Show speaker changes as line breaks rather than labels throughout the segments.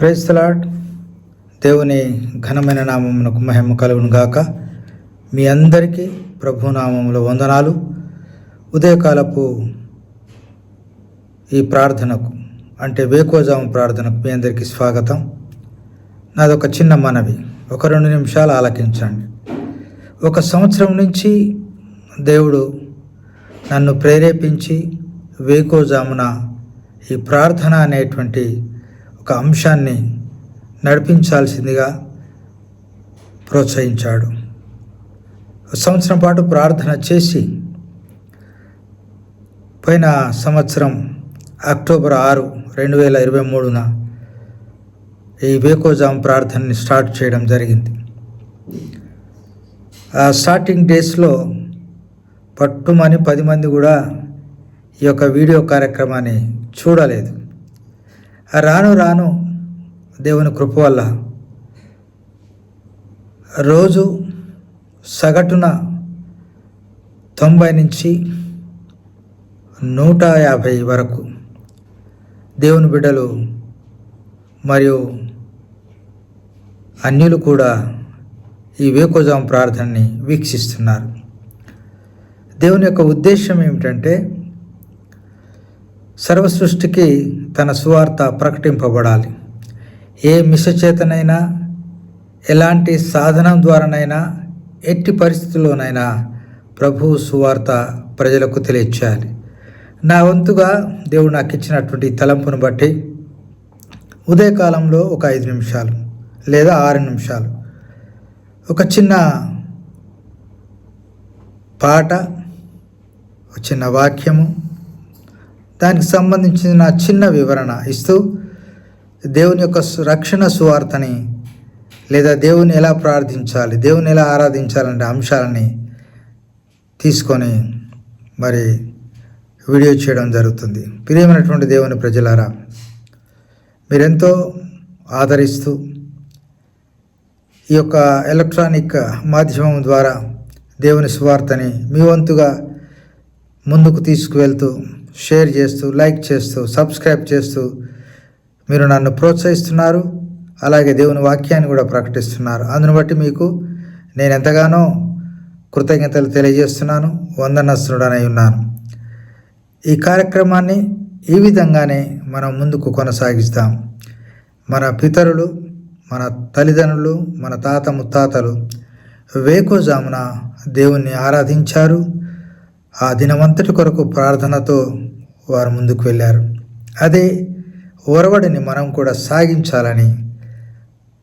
Praise the Lord దేవుని ఘనమైన నామమునకు మహిమ కలుగును గాక మీ అందరికీ ప్రభు నామముల వందనాలు. ఉదయకాలపు ఈ ప్రార్థనకు అంటే వేకోజాము ప్రార్థనకు మీ అందరికీ స్వాగతం. నాదొక చిన్న మనవి ఒక రెండు నిమిషాలు ఆలకించండి. ఒక సంవత్సరం నుంచి దేవుడు నన్ను ప్రేరేపించి వేకోజామున ఈ ప్రార్థన అనేటువంటి ఒక అంశాన్ని నడిపించాల్సిందిగా ప్రోత్సహించాడు. ఒక సంవత్సరం పాటు ప్రార్థన చేసి పోయిన సంవత్సరం అక్టోబర్ ఆరు రెండు వేల ఇరవై మూడున ఈ వేకోజాం ప్రార్థనని స్టార్ట్ చేయడం జరిగింది. ఆ స్టార్టింగ్ డేస్లో పట్టుమని పది మంది కూడా ఈ యొక్క వీడియో కార్యక్రమాన్ని చూడలేదు. రాను రాను దేవుని కృప వల్ల రోజు సగటున తొంభై నుంచి నూట యాభై వరకు దేవుని బిడ్డలు మరియు అన్యులు కూడా ఈ వేకోజాం ప్రార్థనని వీక్షిస్తున్నారు. దేవుని యొక్క ఉద్దేశం ఏమిటంటే సర్వ సృష్టికి తన సువార్త ప్రకటింపబడాలి. ఏ మిషచేతనైనా ఎలాంటి సాధనం ద్వారానైనా ఎట్టి పరిస్థితుల్లోనైనా ప్రభు సువార్త ప్రజలకు తెలియచేయాలి. నా వంతుగా దేవుడు నాకు ఇచ్చినటువంటి తలంపును బట్టి ఉదయకాలంలో ఒక ఐదు నిమిషాలు లేదా ఆరు నిమిషాలు ఒక చిన్న పాట ఒక చిన్న వాక్యము దానికి సంబంధించిన చిన్న వివరణ ఇస్తూ దేవుని యొక్క సు- రక్షణ సువార్తని లేదా దేవుని ఎలా ప్రార్థించాలి దేవుని ఎలా ఆరాధించాలంటే అంశాలని తీసుకొని మరి వీడియో చేయడం జరుగుతుంది. ప్రియమైనటువంటి దేవుని ప్రజలారా మీరెంతో ఆదరిస్తూ ఈ యొక్క ఎలక్ట్రానిక్ మాధ్యమం ద్వారా దేవుని సువార్తని మీ వంతుగా ముందుకు తీసుకువెళ్తూ షేర్ చేస్తూ లైక్ చేస్తూ సబ్స్క్రైబ్ చేస్తూ మీరు నన్ను ప్రోత్సహిస్తున్నారు. అలాగే దేవుని వాక్యాన్ని కూడా ప్రకటిస్తున్నారు. అందును బట్టి మీకు నేను ఎంతగానో కృతజ్ఞతలు తెలియజేస్తున్నాను వందనస్తుడనై ఉన్నాను. ఈ కార్యక్రమాన్ని ఈ విధంగానే మనం ముందుకు కొనసాగిస్తాం. మన పితరులు మన తల్లిదండ్రులు మన తాత ముత్తాతలు వేకోజామున దేవుణ్ణి ఆరాధించారు. ఆ దినమంతటి కొరకు ప్రార్థనతో వారు ముందుకు వెళ్ళారు. అదే ఒరవడిని మనం కూడా సాగించాలని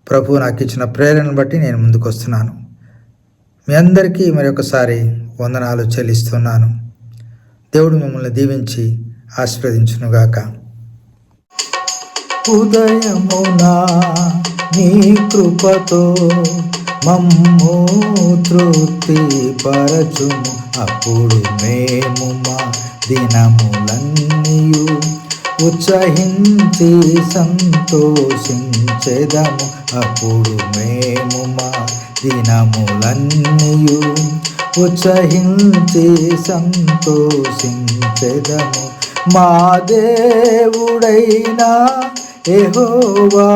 ప్రభు నాకు ఇచ్చిన ప్రేరణను బట్టి నేను ముందుకు వస్తున్నాను మీ అందరికీ మరొకసారి వందనాలు చెల్లిస్తున్నాను. దేవుడు మిమ్మల్ని దీవించి ఆశీర్వదించునుగాక. ఉదయమునా నీ కృపతో మమ్ము తృప్తి పరచుము. అప్పుడు మేము మా దినములన్నీయు ఉత్సహించి సంతోషించెదము. అప్పుడు మేము మా దినములన్నీయు ఉత్సహించి సంతోషించెదము. మా దేవుడైనా ఎహోవా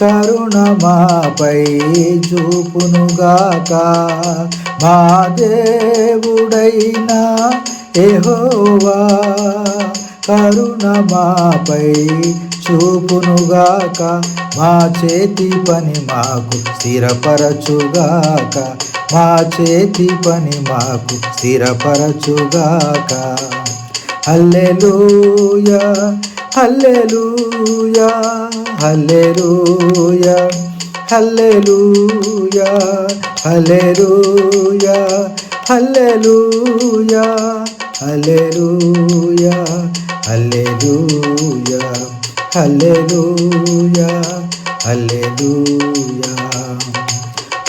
కరుణ మాపై చూపునుగాక. మా దేవుడైనా ఎహోవా కరుణ మాపై చూపునుగాక. మా చేతి పని మాకు స్థిరపరచుగాక. మా చేతి పని మాకు స్థిరపరచుగాక. హల్లెలూయా. హల్లెలూయా హల్లెలూయా హల్లెలూయా హల్లెలూయా హల్లెలూయా హల్లెలూయా హల్లెలూయా హల్లెలూయా హల్లెలూయా.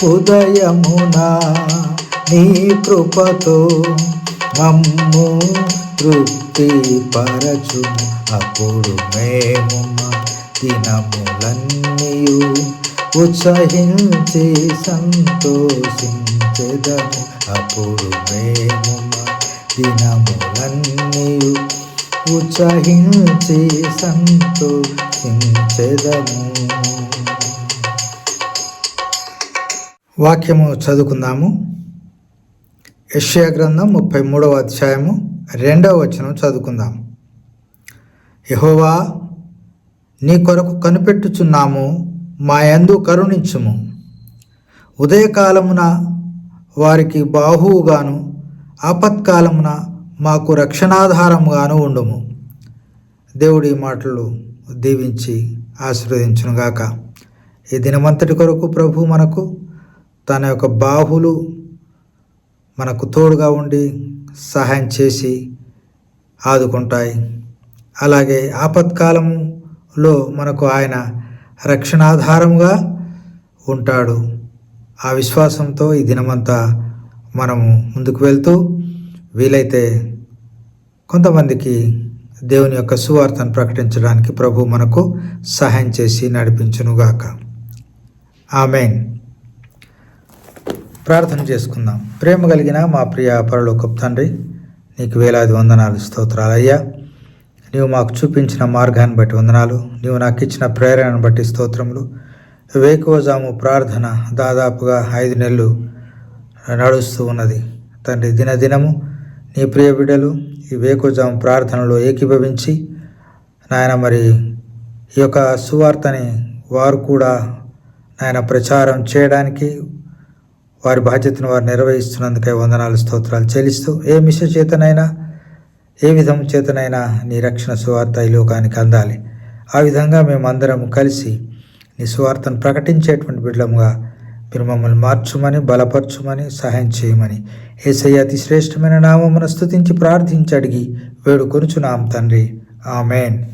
ఉదయమునా నీ కృపతో మమ్ము తృప్తి పరచుము అప్పుడు మేము మా దినములన్నీయు ఉత్సహించి సంతోషించెదము. అప్పుడు మేము మా దినములన్నీయు ఉత్సహించి సంతోషించెదము. వాక్యము చదువుకుందాము. యష్యా గ్రంథం ముప్పై మూడవ అధ్యాయము రెండవ వచనం చదువుకుందాం. యహోవా నీ కొరకు కనిపెట్టుచున్నాము మా యందు కరుణించుము. ఉదయకాలమున వారికి బాహువుగాను ఆపత్కాలమున మాకు రక్షణాధారముగాను ఉండుము. దేవుడి మాటలు దీవించి ఆశీర్వదించునుగాక. ఈ దినమంతటి కొరకు ప్రభు మనకు తన యొక్క బాహులు మనకు తోడుగా ఉండి సహాయం చేసి ఆదుకుంటాయి. అలాగే ఆపత్కాలంలో మనకు ఆయన రక్షణాధారముగా ఉంటాడు. ఆ విశ్వాసంతో ఈ దినమంతా మనము ముందుకు వెళ్తూ వీలైతే కొంతమందికి దేవుని యొక్క సువార్తను ప్రకటించడానికి ప్రభు మనకు సహాయం చేసి నడిపించునుగాక. ఆమెన్. ప్రార్థన చేసుకుందాం. ప్రేమ కలిగిన మా ప్రియ పరలోకపు తండ్రి నీకు వేలాది వందనాలు స్తోత్రాలు అయ్యా నీవు మాకు చూపించిన మార్గాన్ని బట్టి వందనాలు. నీవు నాకు ఇచ్చిన ప్రేరణను బట్టి స్తోత్రములు. వేకువజాము ప్రార్థన దాదాపుగా ఐదు నెలలు నడుస్తూ ఉన్నది. తండ్రి దినదినము నీ ప్రియ బిడ్డలు ఈ వేకువజాము ప్రార్థనలో ఏకీభవించి నాయన మరి ఈ యొక్క సువార్తని వారు కూడా నాయన ప్రచారం చేయడానికి వారి బాధ్యతను వారు నిర్వహిస్తున్నందుకై వందనాలు స్తోత్రాలు చెల్లిస్తూ ఏ మిష చేతనైనా ఏ విధం చేతనైనా నీ రక్షణ సువార్త ఈ లోకానికి అందాలి. ఆ విధంగా మేమందరం కలిసి నీ సువార్తను ప్రకటించేటువంటి బిడ్డముగా మీరు మమ్మల్ని మార్చుమని బలపరచుమని సహాయం చేయమని ఏసయ్య అతి శ్రేష్టమైన నామమును స్థుతించి ప్రార్థించి అడిగి వేడుకొనుచున్నాం తండ్రి. ఆమెన్.